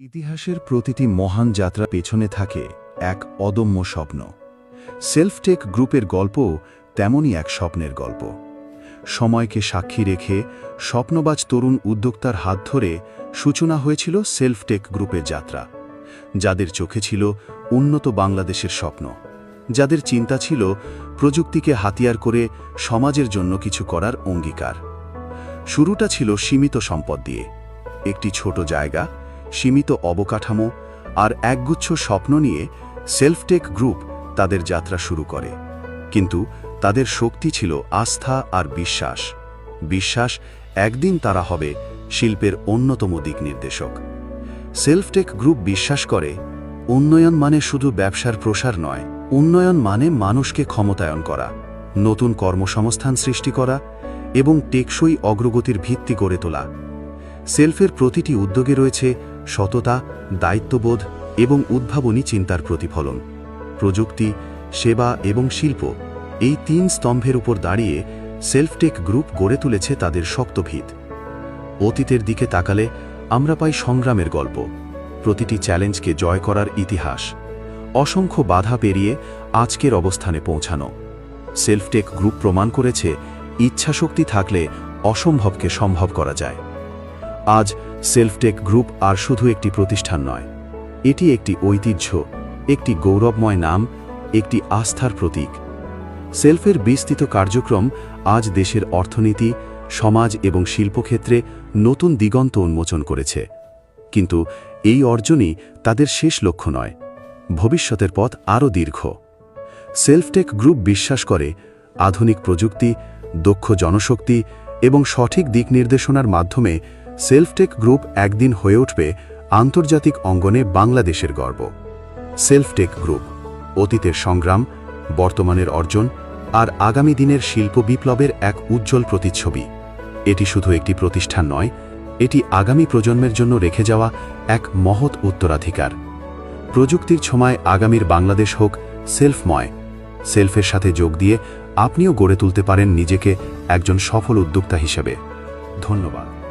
ইতিহাসের প্রতিটি মহান যাত্রা পেছনে থাকে এক অদম্য স্বপ্ন। সেলফটেক গ্রুপের গল্প তেমনই এক স্বপ্নের গল্প। সময়কে সাক্ষী রেখে স্বপ্নবাজ তরুণ উদ্যোক্তার হাত ধরে সূচনা হয়েছিল সেলফটেক গ্রুপের যাত্রা। যাদের চোখে ছিল উন্নত বাংলাদেশের স্বপ্ন। যাদের চিন্তা ছিল প্রযুক্তিকে হাতিয়ার করে সমাজের জন্য কিছু করার অঙ্গীকার। শুরুটা ছিল সীমিত সম্পদ দিয়ে। একটি ছোট জায়গা সীমিত অবকাঠামো আর একগুচ্ছ স্বপ্ন নিয়ে সেলফটেক গ্রুপ তাদের যাত্রা শুরু করে। কিন্তু তাদের শক্তি ছিল আস্থা আর বিশ্বাস। বিশ্বাস একদিন তারা হবে শিল্পের অন্যতম দিক নির্দেশক। সেলফটেক গ্রুপ বিশ্বাস করে, উন্নয়ন মানে শুধু ব্যবসার প্রসার নয়, উন্নয়ন মানে মানুষকে ক্ষমতায়ন করা, নতুন কর্মসংস্থান সৃষ্টি করা এবং টেকসই অগ্রগতির ভিত্তি গড়ে তোলা। সেলফের প্রতিটি উদ্যোগে রয়েছে সততা, দায়িত্ববোধ এবং উদ্ভাবনী চিন্তার প্রতিফলন। প্রযুক্তি, সেবা এবং শিল্প এই তিন স্তম্ভের উপর দাঁড়িয়ে সেলফটেক গ্রুপ গড়ে তুলেছে তাদের শক্ত ভিত অতীতের দিকে তাকালে আমরা পাই সংগ্রামের গল্প। প্রতিটি চ্যালেঞ্জকে জয় করার ইতিহাস। অসংখ্য বাধা পেরিয়ে আজকের অবস্থানে পৌঁছানো। সেলফটেক গ্রুপ প্রমাণ করেছে, ইচ্ছাশক্তি থাকলে অসম্ভবকে সম্ভব করা যায়। আজ সেলফটেক গ্রুপ আর শুধু একটি প্রতিষ্ঠান নয়। এটি একটি ঐতিহ্য, একটি গৌরবময় নাম, একটি আস্থার প্রতীক। সেলফের বিস্তৃত কার্যক্রম আজ দেশের অর্থনীতি, সমাজ এবং শিল্পক্ষেত্রে নতুন দিগন্ত উন্মোচন করেছে। কিন্তু এই অর্জনই তাদের শেষ লক্ষ্য নয়, ভবিষ্যতের পথ আরও দীর্ঘ। সেলফটেক গ্রুপ বিশ্বাস করে আধুনিক প্রযুক্তি, দক্ষ জনশক্তি এবং সঠিক দিক নির্দেশনার মাধ্যমে সেলফটেক গ্রুপ একদিন হয়ে উঠবে আন্তর্জাতিক অঙ্গনে বাংলাদেশের গর্ব। সেলফটেক গ্রুপ, অতীতের সংগ্রাম, বর্তমানের অর্জন আর আগামী দিনের শিল্প বিপ্লবের এক উজ্জ্বল প্রতিচ্ছবি। এটি শুধু একটি প্রতিষ্ঠান নয়, এটি আগামী প্রজন্মের জন্য রেখে যাওয়া এক মহৎ উত্তরাধিকার। প্রযুক্তির ছোঁয়ায় আগামীর বাংলাদেশ হোক সেলফময়। সেলফের সাথে যোগ দিয়ে আপনিও গড়ে তুলতে পারেন নিজেকে একজন সফল উদ্যোক্তা হিসেবে। ধন্যবাদ।